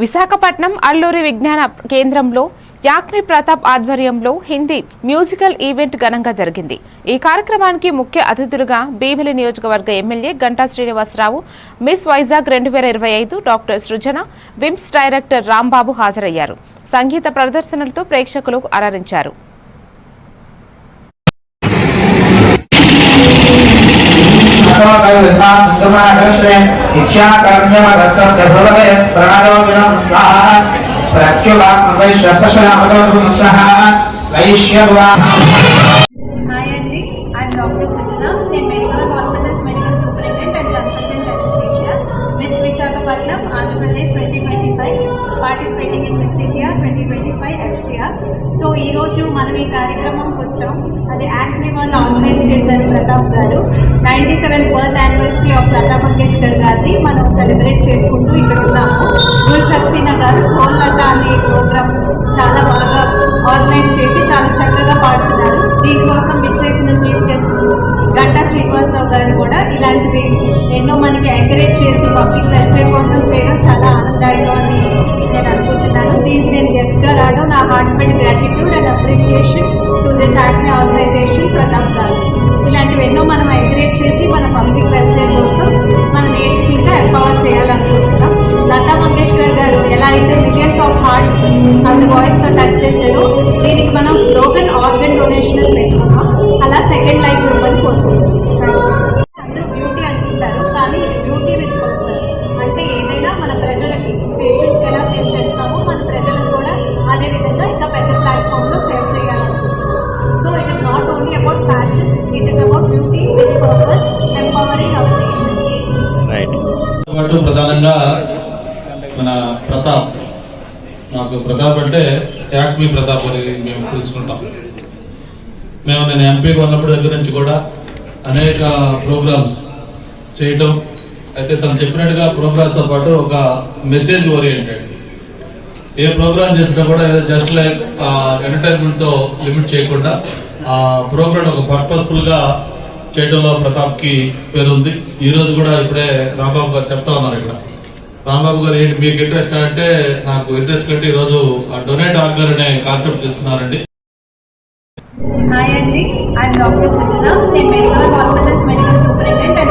విశాఖపట్నం అల్లూరి విజ్ఞాన కేంద్రంలో యాక్మి ప్రతాప్ ఆధ్వర్యంలో హిందీ మ్యూజికల్ ఈవెంట్ ఘనంగా జరిగింది. ఈ కార్యక్రమానికి ముఖ్య అతిథులుగా భీమిలి నియోజకవర్గ ఎమ్మెల్యే గంటా శ్రీనివాసరావు మిస్ వైజాగ్ రెండు వేల ఇరవై ఐదు doctor Srujana VIMS director Rambabu హాజరయ్యారు. సంగీత ప్రదర్శనలతో ప్రేక్షకులు అలరించారు. Hospitals medical superintendent and consultant anaesthesia miss Visakhapatnam Andhra Pradesh twenty twenty five participating in miss India twenty twenty five ఎఫ్షియా so ఈ రోజు మనం ఈ కార్యక్రమం వచ్చాం. అది యాక్మి వాళ్ళు ఆర్గనైజ్ చేశారు Pratap garu. Ninety seven birth anniversary of Lata Mangeshkar గారిని మనం సెలబ్రేట్ చేసుకుంటూ ఇక్కడ ఉన్నాము. గురు సక్సీనా గారు సోల్ లతా అనే ప్రోగ్రామ్ చాలా బాగా ఆర్గనైజ్ చేసి చాలా చక్కగా పాడుతున్నారు. దీనికోసం విచ్చేసిన చీఫ్ గెస్ట్ గంటా శ్రీనివాసరావు గారు కూడా ఇలాంటివి ఎన్నో మనకి ఎంకరేజ్ చేసి పబ్లిక్ వెల్ఫేర్ కోసం చేయడం చాలా ఆనందాయంగా అని నేను అనుకుంటున్నాను. దీనికి నేను గెస్ట్గా రావడం నా heart gratitude and appreciation to organisation Pratap garu. ఇలాంటివి ఎన్నో మనం ఎంకరేజ్ చేసి మన పబ్లిక్ వెల్ఫేర్ కోసం మన నేషన్ ఇంకా ఎంపవర్ చేయాలనుకుంటున్నాం. లతా మంగేష్కర్ గారు ఎలా అయితే మిలియన్స్ ఆఫ్ హార్ట్స్ అండ్ వాయిస్తో టచ్ చేశారో దీనికి మనం స్లోగన్ ఆర్గన్ డొనేషన్ పెట్టుకున్నాం. అలా second life fashion it is about beauty with purpose empowering our nation పాటు ప్రధానంగా మన ప్రతాప్. నాకు ప్రతాప్ అంటే యాక్మీ ప్రతాప్ అని మేము తెలుసుకుంటాం మేము నేను ఎంపీగా ఉన్నప్పుడు దగ్గర నుంచి కూడా అనేక ప్రోగ్రామ్స్ చేయటం. అయితే తను చెప్పినట్టుగా ప్రోగ్రామ్స్తో పాటు ఒక మెసేజ్ ఓరియంటెడ్. ఏ ప్రోగ్రామ్ చేసినా కూడా ఏదో జస్ట్ లైక్ ఎంటర్టైన్మెంట్తో లిమిట్ చేయకుండా ఆ ప్రోగ్రామ్ ఒక పర్పస్ఫుల్గా చేయడంలో ప్రతాప్కి పేరుంది ఈ రోజు కూడా ఇప్పుడే రాంబాబు గారు చెప్తా ఉన్నారు ఇక్కడ. రాంబాబు గారు ఏంటి మీకు ఇంట్రెస్ట్ అంటే నాకు ఇంట్రెస్ట్ కంటే ఈరోజు డొనేట్ ఆర్గర్ అనే కాన్సెప్ట్ తీసుకున్నారండి. హాయ్ అండి ఐఎమ్ డాక్టర్ నేను మెడికల్ హాస్పిటల్స్ మెడికల్ సూపరింటెండెంట్